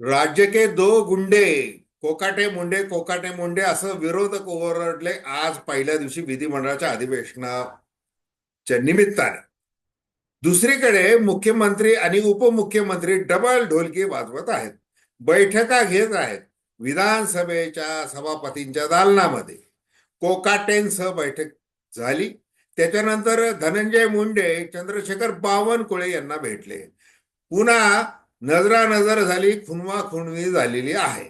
राज्य के दो गुंडे कोकाटे मुंडे कोकाटे मुंडे असं विरोधक ओरडले आज पहिल्या दिवशी विधिमंडळाच्या अधिवेशनाच्या निमित्ताने. दुसरीकडे मुख्यमंत्री आणि उपमुख्यमंत्री डबल ढोलकी वाजवत आहेत. बैठका घेत आहेत विधानसभेच्या सभापतींच्या दालनामध्ये. कोकाटेंसह बैठक झाली. त्याच्यानंतर धनंजय मुंडे चंद्रशेखर बावनकुळे यांना भेटले. पुन्हा नजरानजर झाली खुनवा खुणवी झालेली आहे.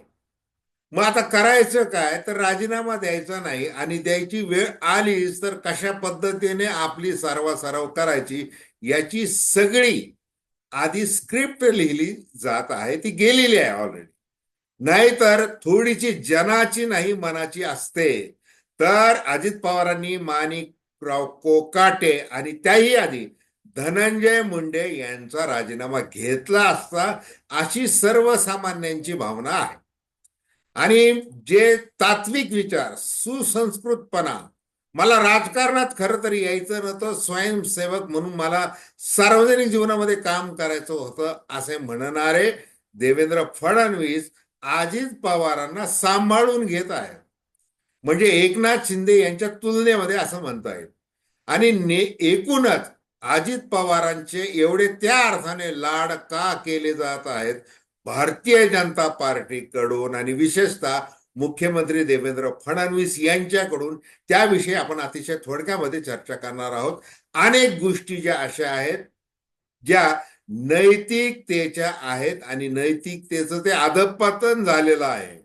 मग आता करायचं काय? तर राजीनामा द्यायचा नाही आणि द्यायची वेळ आलीच तर कशा पद्धतीने आपली सारवासारव करायची याची सगळी आधी स्क्रिप्ट लिहिली जात आहे ती गेलेली आहे ऑलरेडी नाहीतर थोडीशी जनाची नाही मनाची असते. तर अजित पवारांनी माणिकराव कोकाटे आणि त्याही आधी धनंजय मुंडे यांचा राजीनामा घेतला असता अशी सर्वसामान्यांची भावना आहे. आणि जे तात्विक विचार सुसंस्कृतपणा मला राजकारणात खरं तर यायचं नव्हतं स्वयंसेवक म्हणून मला सार्वजनिक जीवनामध्ये काम करायचं होतं असे म्हणणारे देवेंद्र फडणवीस अजित पवारांना सांभाळून घेत आहेत. म्हणजे एकनाथ शिंदे यांच्या तुलनेमध्ये असं म्हणता येईल. आणि ने एकूणच अजित पवारांचे एवढे त्या अर्थाने लाड का केले जात आहेत? भारतीय जनता पार्टीकडून आणि विशेषतः मुख्यमंत्री देवेंद्र फडणवीस यांच्याकडून त्याविषयी आपण अतिशय थोडक्यामध्ये चर्चा करणार आहोत. अनेक गोष्टी ज्या अशा आहेत ज्या नैतिकतेच्या आहेत आणि नैतिकतेचं ते अधपतन झालेलं आहे.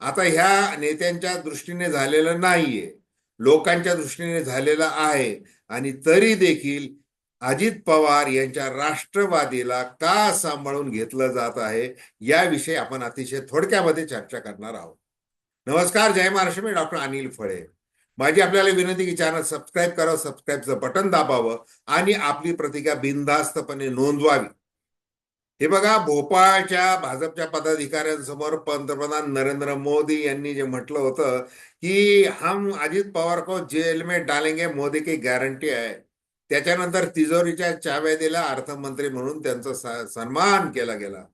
आता ह्या नेत्यांच्या दृष्टीने झालेलं नाहीये. लोकांच्या दृष्टीने झालेलं आहे. आणि तरी देखील अजित पवार यांच्या राष्ट्रवादीला का सांभाळून घेतलं जात आहे याविषयी आपण अतिशय थोडक्यामध्ये चर्चा करणार आहोत. नमस्कार जय महाराष्ट्र मी डॉक्टर अनिल फळे. माझी आपल्याला विनंती की चॅनल सबस्क्राईब करावं सबस्क्राईबचं बटन दाबावं आणि आपली प्रतिक्रिया बिनधास्तपणे नोंदवावी. हे बघा भोपाळच्या भाजपच्या पदाधिकाऱ्यांसमोर पंतप्रधान नरेंद्र मोदी यांनी जे म्हटलं होतं की हम अजित पवार को जेल में डालेंगे मोदी की गॅरंटी आहे. त्याच्यानंतर तिजोरीच्या चाव्या अर्थमंत्री म्हणून त्यांचा सन्मान केला गेला.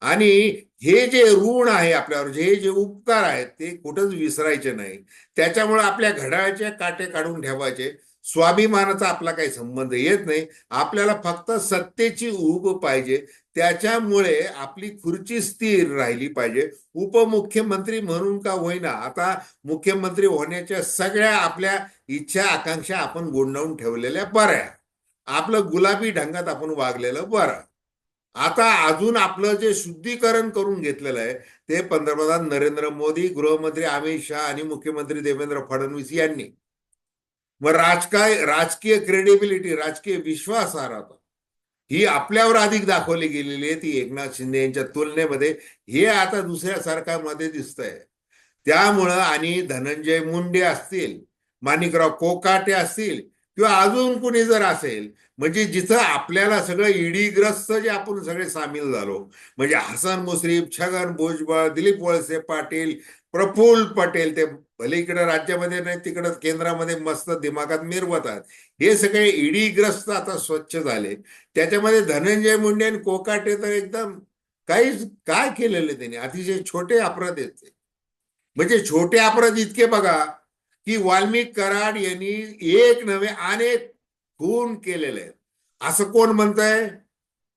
आणि हे जे ऋण आहे आपल्यावर जे जे उपकार आहेत ते कुठंच विसरायचे नाही. त्याच्यामुळे आपल्या घड्याळाचे काटे काढून ठेवायचे. स्वाभिमानाचा आपला काही संबंध येत नाही. आपल्याला फक्त सत्तेची उब पाहिजे. त्याच्यामुळे आपली खुर्ची स्थिर राहिली पाहिजे. उपमुख्यमंत्री म्हणून का होईना आता मुख्यमंत्री होण्याच्या सगळ्या आपल्या इच्छा आकांक्षा आपण गुंडावून ठेवलेल्या बऱ्या. आपलं गुलाबी ढंगात आपण वागलेलं बरं. आता अजून आपलं जे शुद्धीकरण करून घेतलेलं आहे ते पंतप्रधान नरेंद्र मोदी गृहमंत्री अमित शहा आणि मुख्यमंत्री देवेंद्र फडणवीस यांनी. मग राजकाय राजकीय क्रेडिबिलिटी राजकीय विश्वासार्हता ही आपल्यावर अधिक दाखवली गेलेली आहे ती एकनाथ शिंदे यांच्या तुलनेमध्ये. हे आता दुसऱ्या सरकारमध्ये दिसतंय. त्यामुळं आणि धनंजय मुंडे असतील माणिकराव कोकाटे असतील किंवा अजून कुणी जर असेल म्हणजे जिथं आपल्याला सगळं ईडीग्रस्त जे आपण सगळे सामील झालो म्हणजे हसन मुश्रीफ छगन भुजबळ दिलीप वळसे पाटील प्रफुल्ल पटेल ते भले इकडे राज्यामध्ये नाही तिकडं केंद्रामध्ये मस्त दिमागात मिरवतात हे सगळे ईडीग्रस्त आता स्वच्छ झाले. त्याच्यामध्ये धनंजय मुंडे आणि कोकाटे तर एकदम काहीच काय केलेले त्यांनी? अतिशय छोटे अपराध आहेत म्हणजे छोटे अपराध इतके बघा की वाल्मिक कराड यांनी एक नव्हे अनेक खून केलेले आहेत. असं कोण म्हणतंय?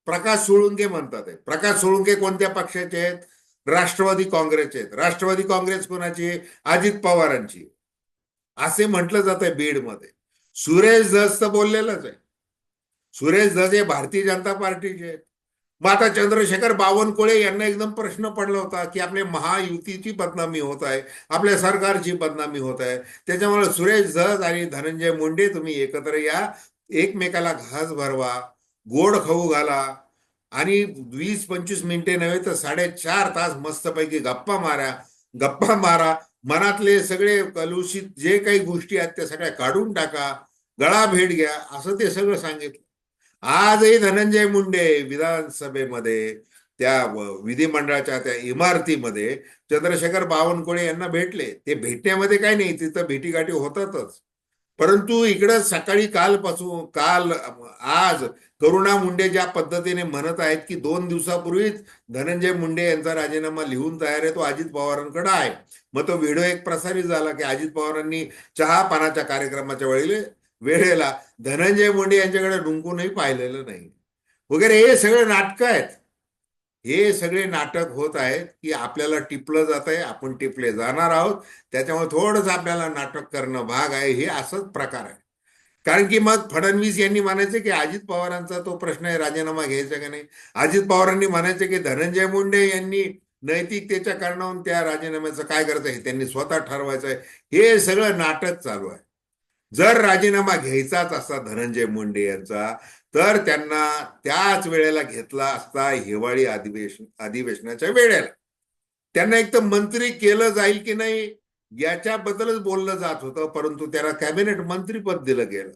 प्रकाश सोळुंके म्हणतात. प्रकाश सोळुंके कोणत्या पक्षाचे आहेत? राष्ट्रवादी काँग्रेसचे आहेत. राष्ट्रवादी काँग्रेस कोणाची अजित पवारांची असे म्हटलं जात आहे बीडमध्ये. सुरेश धस तर बोललेलंच आहे. सुरेश धस हे भारतीय जनता पार्टीचे आहेत. मग आता चंद्रशेखर बावनकुळे यांना एकदम प्रश्न पडला होता की आपल्या महायुतीची बदनामी होत आहे आपल्या सरकारची बदनामी होत आहे. त्याच्यामुळे सुरेश धस आणि धनंजय मुंडे तुम्ही एकत्र या. एकमेकाला घास भरवा गोड खाऊ घाला. आणि वीस पंचवीस मिनिटे नव्हे तर साडेचार तास मस्तपैकी गप्पा मारा गप्पा मारा. मनातले सगळे कलुषित जे काही गोष्टी आहेत त्या सगळ्या काढून टाका. गळा भेट घ्या. असं ते सगळं सांगितलं. आजही धनंजय मुंडे विधानसभेमध्ये त्या विधिमंडळाच्या त्या इमारतीमध्ये चंद्रशेखर बावनकुळे यांना भेटले. ते भेटण्यामध्ये काही नाही तिथं भेटीगाठी होतातच. परंतु इकडं सकाळी कालपासून काल आज करुणा मुंडे ज्या पद्धतीने म्हणत आहेत की दोन दिवसापूर्वीच धनंजय मुंडे यांचा राजीनामा लिहून तयार आहे तो अजित पवारांकडे आहे. मग तो व्हिडिओ एक प्रसारित झाला की अजित पवारांनी चहा पानाच्या कार्यक्रमाच्या वेळेला वेळेला धनंजय मुंडे यांच्याकडे डुंकूनही पाहिलेलं नाही. वगैरे हे सगळे नाटकं आहेत. हे सगळे नाटक होत आहेत की आपल्याला टिपलं जात आहे आपण टिपले जाणार आहोत. त्याच्यामुळे थोडंसं आपल्याला नाटक करणं भाग आहे हे असंच प्रकार आहे. कारण की मग फडणवीस यांनी म्हणायचे की अजित पवारांचा तो प्रश्न आहे राजीनामा घ्यायचा का नाही? अजित पवारांनी म्हणायचे की धनंजय मुंडे यांनी नैतिकतेच्या कारणावरून त्या राजीनाम्याचं काय करायचं आहे त्यांनी स्वतः ठरवायचं आहे. हे सगळं नाटक चालू आहे. जर राजीनामा घ्यायचाच असता धनंजय मुंडे यांचा तर त्यांना त्याच वेळेला घेतला असता हिवाळी अधिवेशन अधिवेशनाच्या वेळेला. त्यांना एक तर मंत्री केलं जाईल की नाही याच्याबद्दलच बोललं जात होतं परंतु त्याला कॅबिनेट मंत्रीपद दिलं गेलं.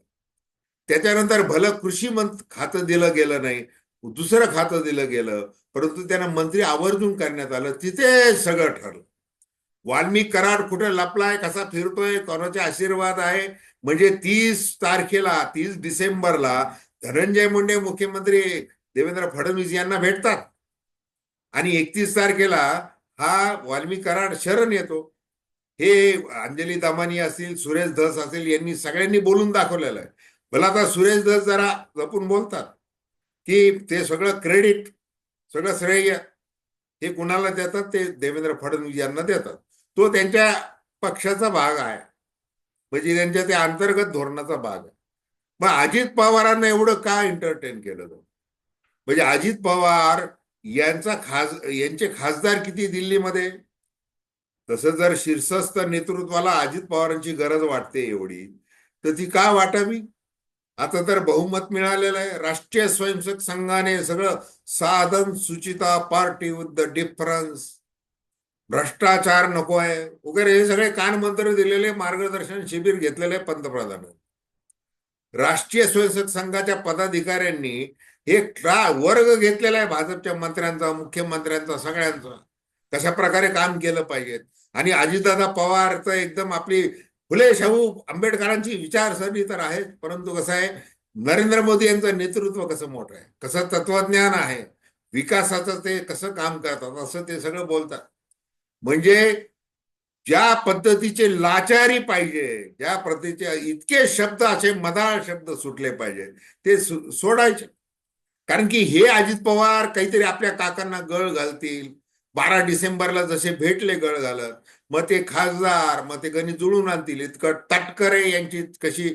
त्याच्यानंतर भलं कृषी मंत खातं दिलं गेलं नाही दुसरं खातं दिलं गेलं परंतु त्यांना मंत्री आवर्जून करण्यात आलं तिथे सगळं ठरलं. वाल्मिक कराड कुठे लपलाय कसा फिरतोय कोणाचे आशीर्वाद आहे म्हणजे तीस तारखेला तीस डिसेंबरला धनंजय मुंडे मुख्यमंत्री देवेंद्र फडणवीस यांना भेटतात. आणि एकतीस तारखेला हा वाल्मी कराड शरण येतो. हे अंजली दामानी असतील सुरेश धस असेल यांनी सगळ्यांनी बोलून दाखवलेलं आहे. भला आता सुरेश धस जरा जपून बोलतात की ते सगळं क्रेडिट सगळं श्रेय हे कुणाला देतात? ते देवेंद्र फडणवीस यांना देतात. तो त्यांच्या पक्षाचा भाग आहे. म्हणजे त्यांच्या त्या अंतर्गत धोरणाचा भाग आहे. मग अजित पवारांना एवढं का एंटरटेन केलं म्हणजे अजित पवार यांचा खास यांचे खासदार किती दिल्लीमध्ये? तसं जर शीर्षस्थ नेतृत्वाला अजित पवारांची गरज वाटते एवढी तर ती का वाटावी? आता तर बहुमत मिळालेलं आहे. राष्ट्रीय स्वयंसेवक संघाने सगळं साधन सुचिता पार्टी विथ द डिफरन्स भ्रष्टाचार नको आहे. वगैरे हे सगळे कानमंत्र दिलेले मार्गदर्शन शिबिर घेतलेले पंतप्रधानांनी राष्ट्रीय स्वयंसेवक संघाच्या पदाधिकाऱ्यांनी एक वर्ग घेतलेला आहे भाजपच्या मंत्र्यांचा मुख्यमंत्र्यांचा सगळ्यांचा. कशा प्रकारे काम केलं पाहिजे? आणि अजितदादा पवारचं एकदम आपली फुले शाहू आंबेडकरांची विचारसरणी तर आहे परंतु कसं आहे नरेंद्र मोदी यांचं नेतृत्व कसं मोठं आहे? कसं तत्वज्ञान आहे? विकासाचं ते कसं काम करतात? असं ते सगळं बोलतात. म्हणजे ज्या पद्धतीचे लाचारी पाहिजे ज्या पद्धतीचे इतके शब्द असे मदाळ शब्द सुटले पाहिजे ते सोडायचे. कारण की हे अजित पवार काहीतरी आपल्या काकांना गळ घालतील. बारा डिसेंबरला जसे भेटले गळ घालत मग ते खासदार मग ते गणित जुळून आणतील. इतकं तटकरे यांची कशी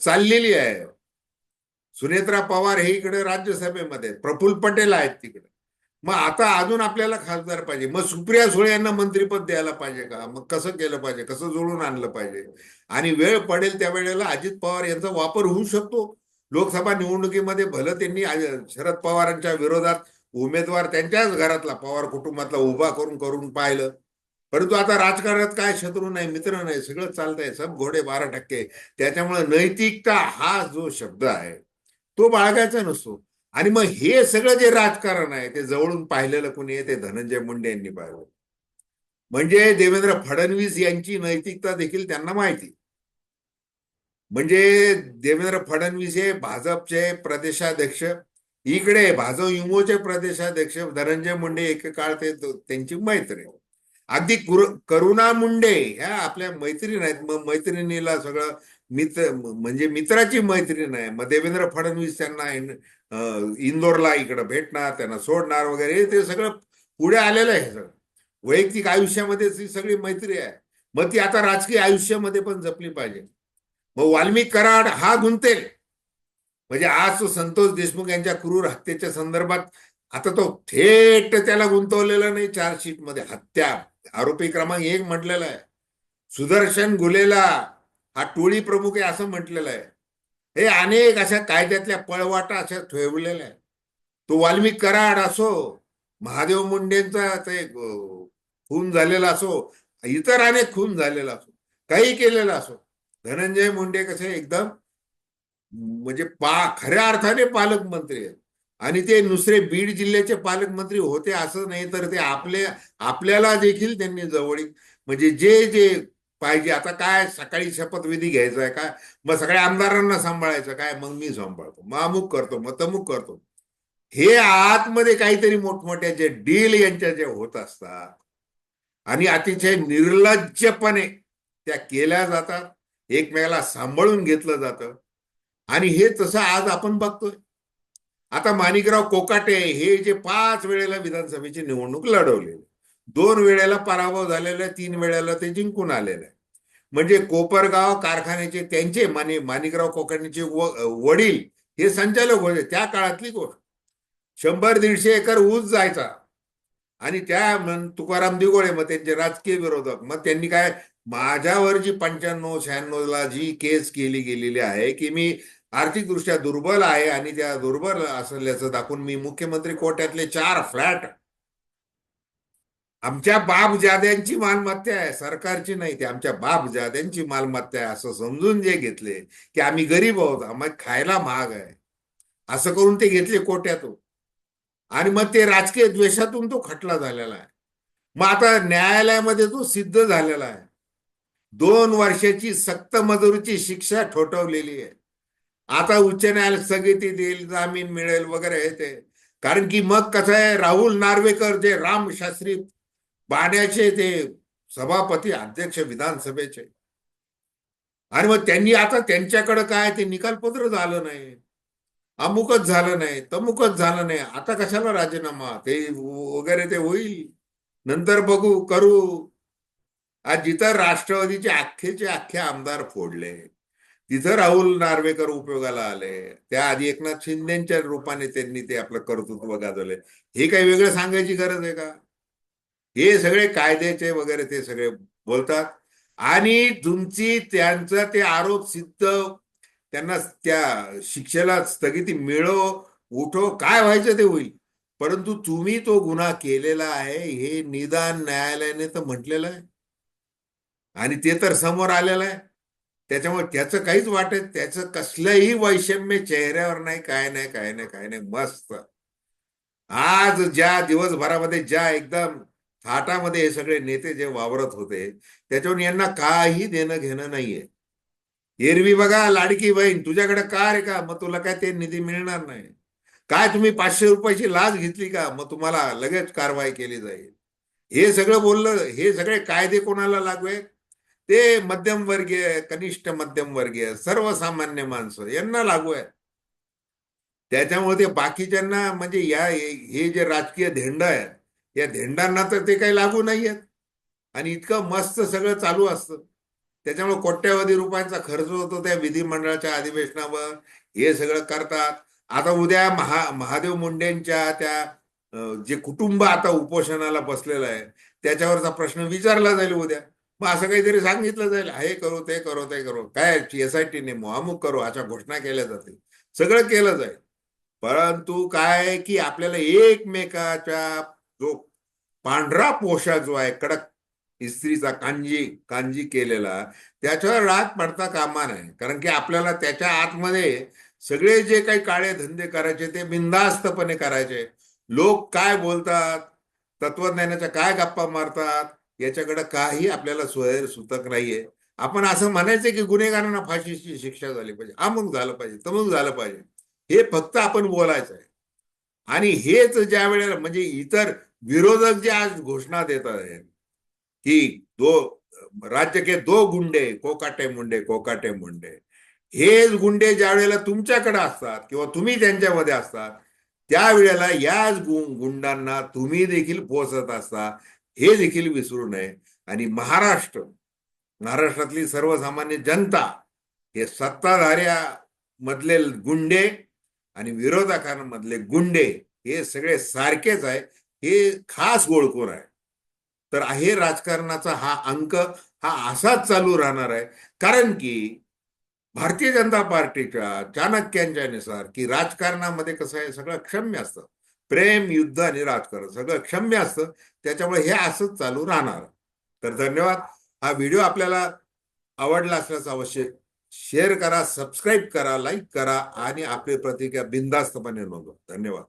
चाललेली आहे. सुनेत्रा पवार हे इकडे राज्यसभेमध्ये प्रफुल्ल पटेल आहेत तिकडे. मग आता अजून आपल्याला खासदार पाहिजे. मग सुप्रिया सुळे यांना मंत्रीपद द्यायला पाहिजे का? मग कसं केलं पाहिजे? कसं जोडून आणलं पाहिजे? आणि वेळ पडेल त्या वेळेला अजित पवार यांचा वापर होऊ शकतो. लोकसभा निवडणुकीमध्ये भलं त्यांनी शरद पवारांच्या विरोधात उमेदवार त्यांच्याच घरातला पवार कुटुंबातला उभा करून करून पाहिलं. परंतु आता राजकारणात काय शत्रू नाही मित्र नाही सगळं चालतंय. सब घोडे बारा टक्के. त्याच्यामुळे नैतिकता हा जो शब्द आहे तो बाळगायचा नसतो. आणि मग हे सगळं जे राजकारण आहे ते जवळून पाहिलेलं कोणी ते धनंजय मुंडे यांनी पाहिलं म्हणजे देवेंद्र फडणवीस यांची नैतिकता देखील त्यांना माहिती. म्हणजे देवेंद्र फडणवीस हे भाजपचे प्रदेशाध्यक्ष इकडे भाजप युमोचे प्रदेशाध्यक्ष धनंजय मुंडे एक काळ ते त्यांची मैत्री अगदी करुणा मुंडे ह्या आपल्या मैत्रीण आहेत. मग मैत्रिणीला सगळं मित्र म्हणजे मित्राची मैत्रीण आहे मग देवेंद्र फडणवीस त्यांना इंदोरला इकडं भेटणार त्यांना सोडणार वगैरे ते सगळं पुढे आलेलं आहे सगळं. वैयक्तिक आयुष्यामध्ये ती सगळी मैत्री आहे. मग ती आता राजकीय आयुष्यामध्ये पण जपली पाहिजे. मग वाल्मिक कराड हा गुंतेल. म्हणजे आज तो संतोष देशमुख यांच्या क्रूर हत्येच्या संदर्भात आता तो थेट त्याला गुंतवलेला नाही चार्जशीटमध्ये. हत्या आरोपी क्रमांक एक म्हटलेला आहे. सुदर्शन गुलेला हा टोळी प्रमुख आहे असं म्हटलेलं आहे. हे अनेक अशा कायद्यातल्या पळवाटा अशा ठेवलेल्या आहे तो वाल्मिक कराड असो महादेव मुंडेंचा ते खून झालेला असो इतर अनेक खून झालेला असो काही केलेला असो धनंजय मुंडे कसे एकदम म्हणजे पा खऱ्या अर्थाने पालकमंत्री आहेत. आणि ते दुसरे बीड जिल्ह्याचे पालकमंत्री होते असं नाही तर ते आपले आपल्याला देखील त्यांनी जवळीक म्हणजे जे जे पाहिजे. आता काय सकाळी शपथविधी घ्यायचा आहे काय मग सगळ्या आमदारांना सांभाळायचं काय? मग मी सांभाळतो. मग अमुक करतो मग तमुक करतो. हे आतमध्ये काहीतरी मोठमोठ्या जे डील यांच्या जे होत असतात आणि अतिशय निर्लज्जपणे त्या केल्या जातात एकमेकाला सांभाळून घेतलं जातं आणि हे तसं आज आपण बघतोय. आता माणिकराव कोकाटे हे जे पाच वेळेला विधानसभेची निवडणूक लढवलेली. दोन वेळेला पराभव झालेला तीन वेळेला ते जिंकून आलेले आहे. म्हणजे कोपरगाव कारखान्याचे त्यांचे माने माणिकराव कोकणचे वडील हे संचालक होते. त्या काळातली गोष्ट. शंभर दीडशे एकर ऊस जायचा. आणि त्या तुकाराम दिगोळे मग त्यांचे राजकीय विरोधक. मग त्यांनी काय माझ्यावर जी पंच्याण्णव शहाण्णव ला जी केस केली गेलेली आहे की मी आर्थिकदृष्ट्या दुर्बल आहे आणि त्या दुर्बल असल्याचं दाखवून मी मुख्यमंत्री कोट्यातले चार फ्लॅट आमच्या बापजाद्यांची मालमत्ता आहे सरकारची नाही ते आमच्या बापजाद्यांची मालमत्ता आहे असं समजून जे घेतले की आम्ही गरीब आहोत आम्हाला खायला महाग आहे. असं करून ते घेतले कोट्यातून. आणि मग ते राजकीय द्वेषातून तो खटला झालेला आहे. मग आता न्यायालयामध्ये तो सिद्ध झालेला आहे. दोन वर्षाची सक्त मजुरीची शिक्षा ठोठवलेली आहे. आता उच्च न्यायालय स्थगिती देईल जामीन मिळेल वगैरे हे ते. कारण की मग कसं आहे राहुल नार्वेकर जे राम शास्त्री पाण्याचे ते सभापती अध्यक्ष विधानसभेचे. आणि मग त्यांनी आता त्यांच्याकडे काय? ते निकालपत्र झालं नाही. अमुकच झालं नाही तमुकच झालं नाही. आता कशाला राजीनामा? ते वगैरे ते होईल. नंतर बघू करू. आज जिथं राष्ट्रवादीचे अख्खेचे अख्खे आमदार फोडले तिथं राहुल नार्वेकर उपयोगाला आले. त्याआधी एकनाथ शिंदेच्या रूपाने त्यांनी ते आपलं कर्तृत्व गाजवले. हे काही वेगळं सांगायची गरज आहे का? हे सगळे कायद्याचे वगैरे ते सगळे बोलतात. आणि तुमची त्यांचं ते आरोप सिद्ध त्यांना त्या शिक्षेला स्थगिती मिळो उठो काय व्हायचं ते होईल. परंतु तुम्ही तो गुन्हा केलेला आहे हे निदान न्यायालयाने तर म्हटलेलं आहे. आणि ते तर समोर आलेलं आहे. त्याच्यामुळे त्याचं काहीच वाटत त्याचं कसलंही वैषम्य चेहऱ्यावर नाही काय नाही काय नाही काय नाही. मस्त. आज ज्या दिवसभरामध्ये ज्या एकदम थाटामध्ये हे सगळे नेते जे वावरत होते त्याच्यावर यांना काही देणं घेणं नाहीये. एरवी बघा लाडकी बहीण तुझ्याकडे का रे का? मग तुला काय ते निधी मिळणार नाही. काय तुम्ही पाचशे रुपयाची लाच घेतली का? मग तुम्हाला लगेच कारवाई केली जाईल. हे सगळं बोललं हे सगळे कायदे कोणाला लागू आहेत ते मध्यमवर्गीय कनिष्ठ मध्यमवर्गीय सर्वसामान्य माणसं यांना लागू आहे. त्याच्यामुळे ते बाकीच्यांना म्हणजे या हे जे राजकीय धेंड आहे या धेंडांना तर ते काही लागू नाही आहेत आणि इतकं मस्त सगळं चालू असतं. त्याच्यामुळे कोट्यावधी रुपयांचा खर्च होतो त्या विधिमंडळाच्या अधिवेशनावर. हे सगळं करतात. आता उद्या महा महादेव मुंडेंच्या त्या जे कुटुंब आता उपोषणाला बसलेलं आहे त्याच्यावरचा प्रश्न विचारला जाईल उद्या. मग असं काहीतरी सांगितलं जाईल. हे करू ते करू ते करू. काय एस आय टी नेमू करू अशा घोषणा केल्या जातील. सगळं केलं जाईल. परंतु काय की आपल्याला एकमेकाच्या जो पांढरा पोशाख जो आहे कडक इस्त्रीचा कांजी कांजी केलेला त्याच्यावर राग पडता कामा नाही कारण की आपल्याला त्याच्या आतमध्ये सगळे जे काही काळे धंदे करायचे ते बिंदास्तपणे करायचे. लोक काय बोलतात? तत्वज्ञानाच्या काय गप्पा मारतात? याच्याकडे काही आपल्याला सोयर सुतक नाहीये. आपण असं म्हणायचं की गुन्हेगारांना फाशीची शिक्षा झाली पाहिजे अमुक झालं पाहिजे तमुक झालं पाहिजे. हे फक्त आपण बोलायचं आहे. आणि हेच ज्या वेळेला म्हणजे इतर विरोधक जे आज घोषणा देत आहेत की दो राज्य के दो गुंडे कोकाटे मुंडे कोकाटे मुंडे हेच गुंडे ज्या वेळेला तुमच्याकडे असतात किंवा तुम्ही त्यांच्यामध्ये असतात त्यावेळेला याच गुंडांना तुम्ही देखील पोचत असता हे देखील विसरू नये. आणि महाराष्ट्र महाराष्ट्रातली सर्वसामान्य जनता हे सत्ताधाऱ्या मधले गुंडे आणि विरोधकांमधले गुंडे हे सगळे सारखेच आहे. हे खास गोळखोर आहे? तर हे राजकारणाचा हा अंक हा असाच चालू राहणार आहे. कारण की भारतीय जनता पार्टीच्या चाणक्यांच्या नुसार की राजकारणामध्ये कसं आहे सगळं क्षम्य असतं. प्रेम युद्ध आणि राजकारण सगळं क्षम्य असतं. त्याच्यामुळे हे असंच चालू राहणार. तर धन्यवाद. हा व्हिडिओ आपल्याला आवडला असल्याचं अवश्य शेअर करा सबस्क्राईब करा लाईक करा आणि आपली प्रतिक्रिया बिंदास्तपणे नोंदवा. धन्यवाद.